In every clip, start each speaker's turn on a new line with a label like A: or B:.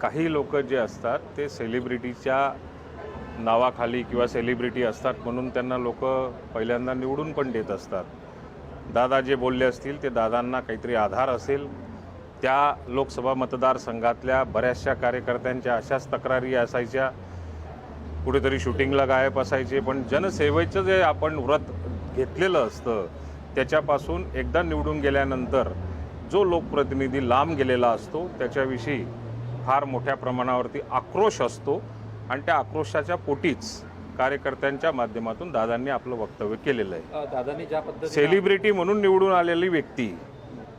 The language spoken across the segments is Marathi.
A: काही लोक जे असतात ते सेलिब्रिटीच्या नावाखाली किंवा सेलिब्रिटी असतात म्हणून त्यांना लोक पहिल्यांदा निवडून पण देत असतात. दादा जे बोलले असतील ते दादांना काहीतरी आधार असेल. त्या लोकसभा मतदारसंघातल्या बऱ्याचशा कार्यकर्त्यांच्या अशाच तक्रारी असायच्या. कुठेतरी शूटिंगला गायब असायचे पण जनसेवेचं जे आपण व्रत घेतलेलं असतं त्याच्यापासून एकदा निवडून गेल्यानंतर जो लोकप्रतिनिधी लांब गेलेला असतो त्याच्याविषयी फार मोठ्या प्रमाणावरती आक्रोश असतो आणि त्या आक्रोशाच्या पोटीच कार्यकर्त्यांच्या माध्यमातून दादांनी आपलं वक्तव्य केलेलं आहे.
B: दादांनी ज्या पद्धतीने
A: सेलिब्रिटी म्हणून निवडून आलेली व्यक्ती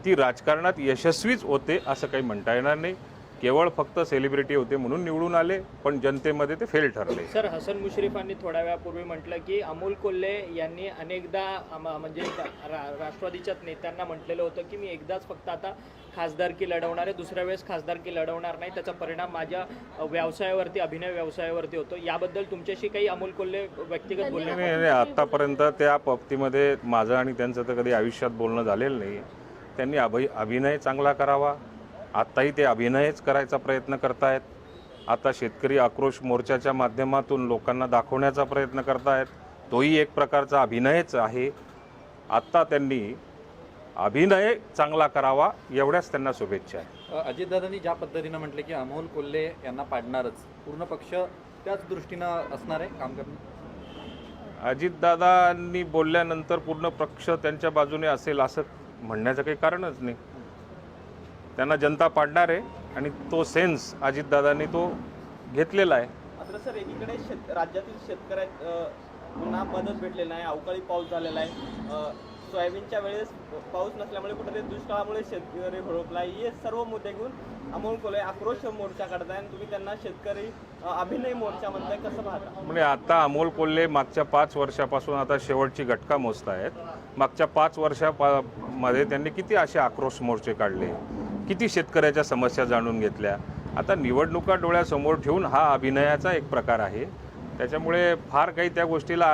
A: ती राजकारणात यशस्वीच होते असं काही म्हणता येणार नाही. केवळ फक्त सेलिब्रिटी होते म्हणून निवडून आले पण जनतेमध्ये ते फेल ठरले.
C: सर हसन मुश्रीफांनी थोड्या वेळापूर्वी म्हटलं की अमोल कोल्हे यांनी अनेकदा आम- म्हणजे रा- राष्ट्रवादीच्या नेत्यांना म्हटलेलं होतं की मी एकदाच फक्त आता खासदारकी लढवणार आहे दुसऱ्या वेळेस खासदारकी लढवणार नाही. त्याचा परिणाम माझ्या व्यवसायावरती अभिनय व्यवसायावरती होतो. याबद्दल तुमच्याशी काही अमोल कोल्हे व्यक्तिगत बोलले
A: आत्तापर्यंत त्या बाबतीमध्ये माझं आणि त्यांचं तर कधी आयुष्यात बोलणं झालेलं नाही. त्यांनी अभि अभिनय चांगला करावा. आत्ताही ते अभिनयच करायचा प्रयत्न करतायत. आता शेतकरी आक्रोश मोर्चाच्या माध्यमातून लोकांना दाखवण्याचा प्रयत्न करतायत. तोही एक प्रकारचा अभिनयच आहे. आत्ता त्यांनी अभिनय चांगला करावा एवढ्याच त्यांना शुभेच्छा आहे
B: अजितदादांनी ज्या पद्धतीनं म्हटले की अमोल कोल्हे यांना पाडणारच पूर्ण पक्ष त्याच दृष्टीनं असणार आहे काम करणं?
A: अजितदादांनी बोलल्यानंतर पूर्ण पक्ष त्यांच्या बाजूने असेल असं म्हणण्याचं काही कारणच नाही. त्यांना जनता पाडणार आहे आणि तो सेन्स अजितदादांनी तो घेतलेला आहे.
D: मात्र सर एकीकडे शेत राज्यातील शेतकऱ्या अ, पुन्हा मदत भेटलेली नाही अवकाळी पाऊस झालेला आहे. अ, सोयाबीनच्या वेळेस पाऊस नसल्यामुळे कुठेतरी दुष्काळामुळे शेतकरी हळपला आहे. हे सर्व मुद्दे घेऊन अमोल कोल्हे आक्रोश मोर्चा काढताय आणि तुम्ही त्यांना शेतकरी अ, अभिनय मोर्चा म्हणताय कसं पाहता?
A: म्हणजे आता अमोल कोल्हे मागच्या पाच वर्षापासून आता शेवटची घटका मोजतायत. मागच्या पाच वर्षा मध्ये त्यांनी किती असे आक्रोश मोर्चे काढले? किती शेतकऱ्याच्या समस्या जाणून घेतल्या? आता निवडणुका डोळ्यासमोर ठेवून हा अभिनयाचा एक प्रकार आहे. त्याच्यामुळे फार काही त्या गोष्टीला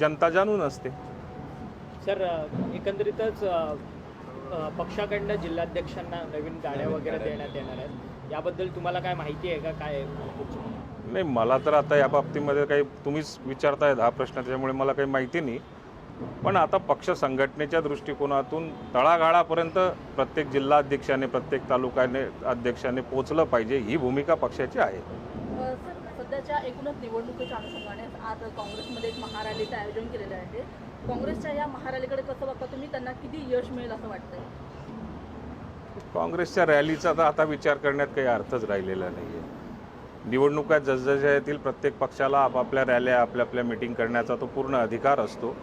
A: जनता जाणून असते.
C: सर एकंदरीतच पक्षाकडनं जिल्हाध्यक्षांना नवीन गाड्या वगैरे देण्यात येणार आहेत. याबद्दल तुम्हाला काय माहिती आहे का? काय?
A: नाही मला तर आता या बाबतीमध्ये काही तुम्हीच विचारतायत हा प्रश्न त्याच्यामुळे मला काही माहिती नाही. पण आता पक्ष संघटनेच्या दृष्टिकोनातून तळागाळापर्यंत प्रत्येक जिल्हाध्यक्षाने प्रत्येक तालुकाने अध्यक्षाने पोचलं पाहिजे ही भूमिका पक्षाची आहे.
E: सध्याच्या एकूणच निवडणुकीच्या अनुषंगाने आज काँग्रेसमध्ये एक महारॅलीचं आयोजन केलेलं आहे. काँग्रेसच्या या महारॅलीकडे कसं बघता तुम्ही? त्यांना किती यश मिळेल असं वाटतंय?
A: काँग्रेसच्या रॅलीचा तर आता विचार करण्यात काही अर्थच राहिलेला नाही आहे निवडणुका जसजशा येतील प्रत्येक पक्षाला आपापल्या रॅल्या आपल्या आपल्या मिटिंग करण्याचा तो पूर्ण अधिकार असतो.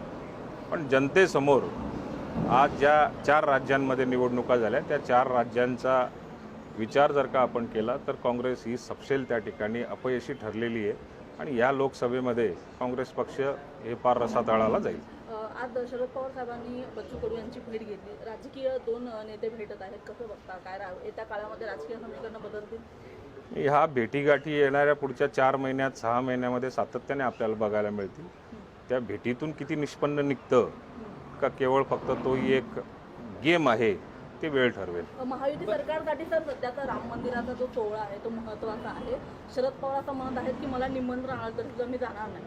A: पण जनतेसमोर आज ज्या चार राज्यांमध्ये निवडणुका झाल्या त्या चार राज्यांचा विचार जर का आपण केला तर काँग्रेस ही सपशेल त्या ठिकाणी अपयशी ठरलेली आहे आणि या लोकसभेमध्ये काँग्रेस पक्ष हे फार रसातळाला जाईल.
E: आज शरद पवार साहेबांनी बच्चू कडू यांची भेट घेतली. राजकीय दोन नेते भेटत आहेत. कसं बघता? काय येत्या काळामध्ये राजकीय समीकरणं बदलतील?
A: ह्या भेटीगाठी येणाऱ्या पुढच्या चार महिन्यात सहा महिन्यामध्ये सातत्याने आपल्याला बघायला मिळतील. त्या भेटीतून किती निष्पन्न निघतं का केवळ फक्त तोही एक गेम आहे ते वेळ ठरवेल.
E: महायुती सरकारसाठी सर सध्याचा राम मंदिराचा जो सोहळा आहे तो महत्त्वाचा आहे. शरद पवार असं म्हणत आहेत की मला निमंत्रण आलं तरी सुद्धा मी जाणार नाही.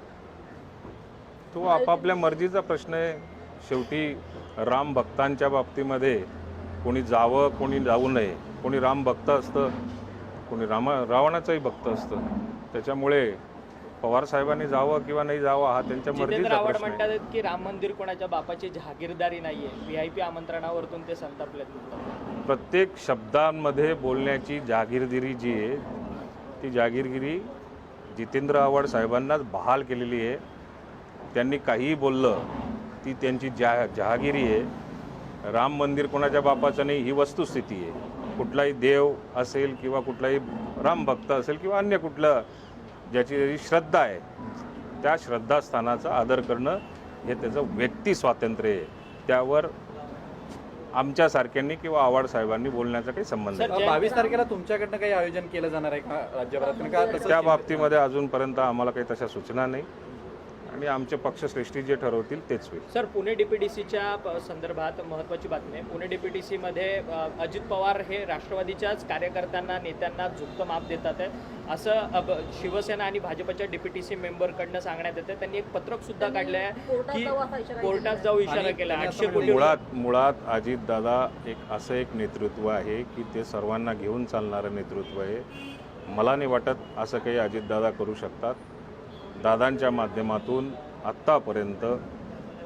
A: तो आपापल्या मर्जीचा प्रश्न आहे. शेवटी राम भक्तांच्या बाबतीमध्ये कोणी जावं कोणी जाऊ नये. कोणी राम भक्त असतं कोणी रामा रावणाचंही भक्त असतं. त्याच्यामुळे पवार साहेबांनी जावं किंवा नाही जावं हा त्यांच्या
C: जितेंद्र
A: मर्जीचा
C: आव्हाड
A: प्रश्न आहे.
C: म्हणतात की राम मंदिर कोणाच्या बापाची जहागीरदारी नाहीये. व्ही आय पी आमंत्रणावरतून ते संतापलेत
A: प्रत्येक शब्दांमध्ये बोलण्याची जहागीरगिरी जी आहे ती जहागीरगिरी जितेंद्र आव्हाड साहेबांनाच बहाल केलेली आहे. त्यांनी काहीही बोललं ती त्यांची जा जहागिरी आहे. राम मंदिर कोणाच्या बापाचं नाही ही वस्तुस्थिती आहे. कुठलाही देव असेल किंवा कुठलाही राम भक्त असेल किंवा अन्य कुठलं ज्याची श्रद्धा आहे त्या श्रद्धास्थानाचा आदर करणं हे त्याचं व्यक्ती स्वातंत्र्य आहे. त्यावर आमच्यासारख्यांनी किंवा आव्हाड साहेबांनी बोलण्याचा काही संबंध नाही.
B: बावीस तारखेला तुमच्याकडनं काही आयोजन केलं जाणार आहे का तसं
A: त्या बाबतीमध्ये अजूनपर्यंत आम्हाला काही तशा सूचना नाही. आणि आमचे पक्षश्रेष्ठी जे ठरवतील तेच होईल.
C: सर पुणे डीपीडीसीच्या संदर्भात महत्त्वाची बातमी आहे. पुणे डीपीडीसीमध्ये अजित पवार हे राष्ट्रवादीच्याच कार्यकर्त्यांना नेत्यांना झुकतं माप देतात आहे असं अब- शिवसेना आणि भाजपच्या डीपीटीसी मेंबरकडनं सांगण्यात येतं त्यांनी एक पत्रक सुद्धा काढलं आहे
E: कोर्टात
C: की
E: जाऊ असा इशारा
C: कोर्टात. जाऊ इशारा केला. आठशे कोटी
A: मुळात मुळात अजितदादा एक असं एक नेतृत्व आहे की ते सर्वांना घेऊन चालणारं नेतृत्व आहे. मला नाही वाटत असं काही अजितदादा करू शकतात. दादांच्या माध्यमातून आत्तापर्यंत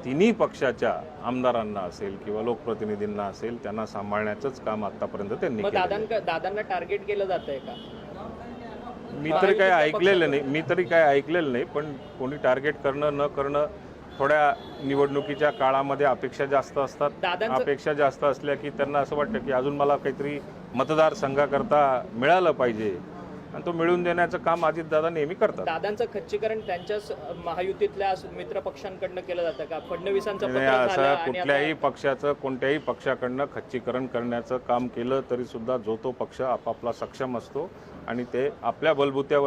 A: तिन्ही पक्षाच्या आमदारांना असेल किंवा लोकप्रतिनिधींना असेल त्यांना सांभाळण्याचंच काम आत्तापर्यंत त्यांनी
C: दादांना टार्गेट केलं जात आहे का?
A: मी तरी काही ऐकलेलं नाही मी तरी काही ऐकलेलं नाही पण कोणी टार्गेट करणं न करणं थोड्या निवडणुकीच्या काळामध्ये अपेक्षा जास्त असतात. अपेक्षा जास्त असल्या की त्यांना असं वाटतं की अजून मला काहीतरी मतदारसंघाकरता मिळालं पाहिजे. आणि तो मिळवून देण्याचं काम अजितदादा नेहमी करतात.
C: दादांचं खच्चीकरण त्यांच्याच महायुतीतल्या मित्र पक्षांकडनं केलं जातं का? फडणवीसांचं
A: नाही, असं कुठल्याही पक्षाचं कोणत्याही पक्षाकडनं खच्चीकरण करण्याचं काम केलं तरी सुद्धा जो तो पक्ष आपापला सक्षम असतो आणि ते आपल्या बलबुत्यावर